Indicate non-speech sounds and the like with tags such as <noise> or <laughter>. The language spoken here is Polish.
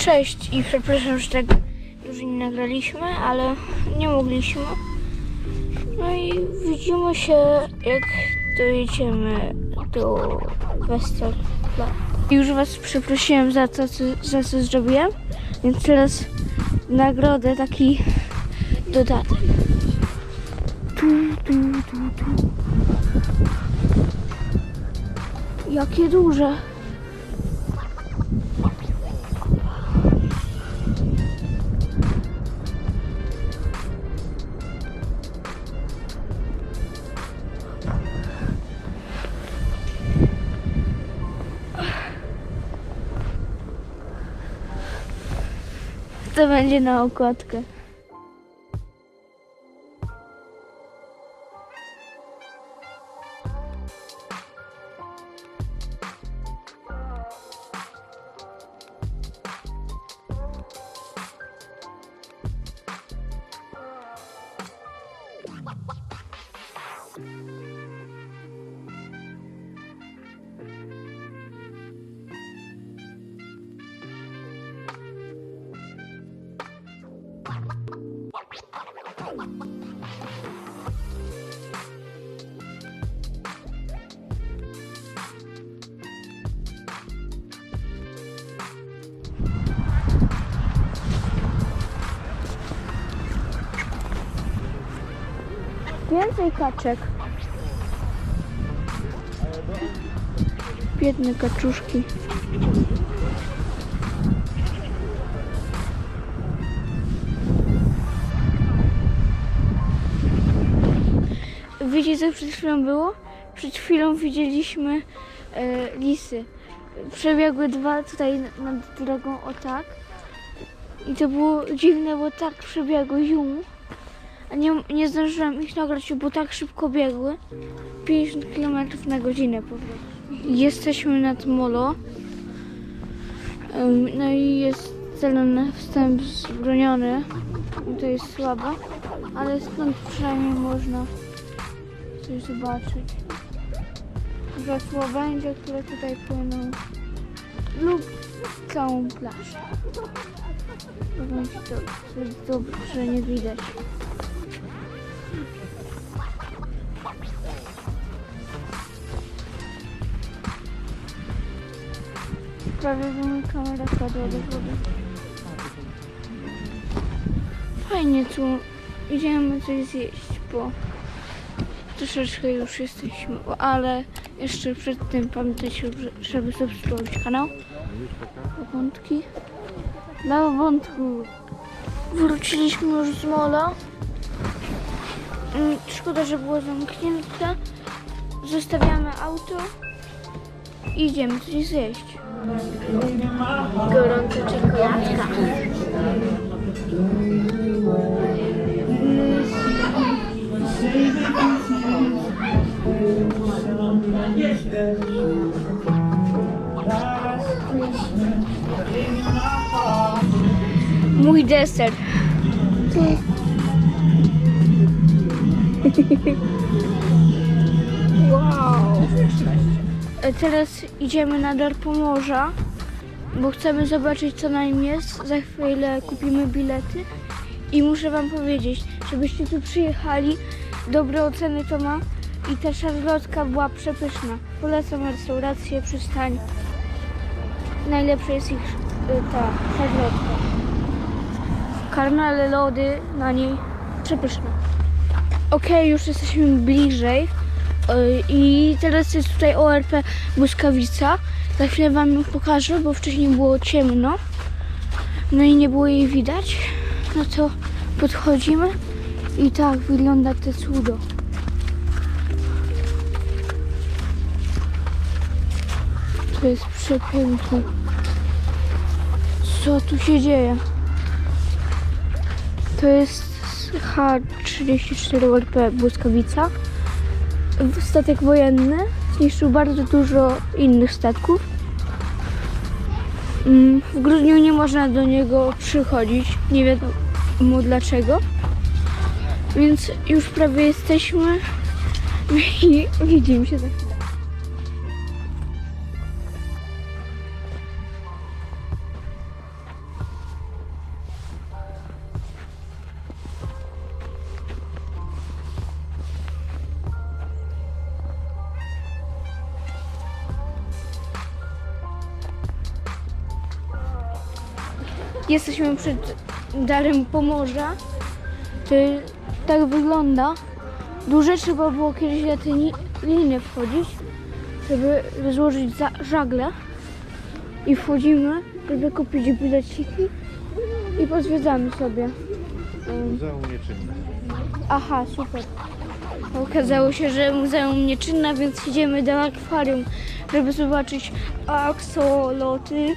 Cześć i przepraszam, że tak dużo nie nagraliśmy, ale nie mogliśmy. No i widzimy się, jak dojedziemy do Westerpla. Już Was przeprosiłem za to, co, za co zrobiłem, więc teraz nagrodę taki dodatek. Tu, tu, tu, tu. Jakie duże. To będzie na Więcej kaczek. Biedne kaczuszki. Widzicie co przed chwilą było? Przed chwilą widzieliśmy e, lisy. Przebiegły dwa tutaj nad drogą o tak. I to było dziwne, bo tak przebiegły zium. A nie, nie zdążyłam ich nagrać, bo tak szybko biegły. 50 km na godzinę powiedzmy. Jesteśmy nad Molo. No i jest zielony wstęp zbroniony. To jest słaba, ale stąd przynajmniej można coś zobaczyć. Że łabędzie, które tutaj płyną lub całą plażę. Będzie to coś dobrze nie widać. Prawie by mi kamera spadła do wody. Fajnie tu. Idziemy coś zjeść, bo troszeczkę już jesteśmy, ale jeszcze przed tym pamiętajcie, że- żeby subskrybować kanał. Wątki. Na wątku. Wróciliśmy już z mola. Mm, Szkoda, że było zamknięte. Zostawiamy auto. Idziemy coś zjeść. Gorąca czekoladka. Mój deser. <laughs> wow. E, Teraz idziemy na Dar Pomorza, bo chcemy zobaczyć co na nim jest. Za chwilę kupimy bilety. I muszę wam powiedzieć, żebyście tu przyjechali, dobre oceny to ma i ta szarlotka była przepyszna. Polecam restaurację, przystań. Najlepsza jest ich y, ta szarlotka karmele, lody na niej przepyszne. Okej, już jesteśmy bliżej i teraz jest tutaj ORP Błyskawica. Za chwilę Wam ją pokażę, bo wcześniej było ciemno. No i nie było jej widać. No to podchodzimy i tak wygląda te cudo. To jest przepiękne. Co tu się dzieje? To jest H34 LP Błyskawica. Statek wojenny. Zniszczył bardzo dużo innych statków. Mm, W grudniu nie można do niego przychodzić. Nie wiadomo dlaczego. Więc już prawie jesteśmy <laughs> i widzimy się za chwilę. Jesteśmy przed Darem Pomorza. To tak wygląda. Duże trzeba było kiedyś na te liny wchodzić, żeby złożyć za żagle. I wchodzimy, żeby kupić bileciki i pozwiedzamy sobie. Muzeum Nieczynne. Aha, super. Okazało się, że muzeum nieczynne, więc idziemy do akwarium, żeby zobaczyć aksoloty.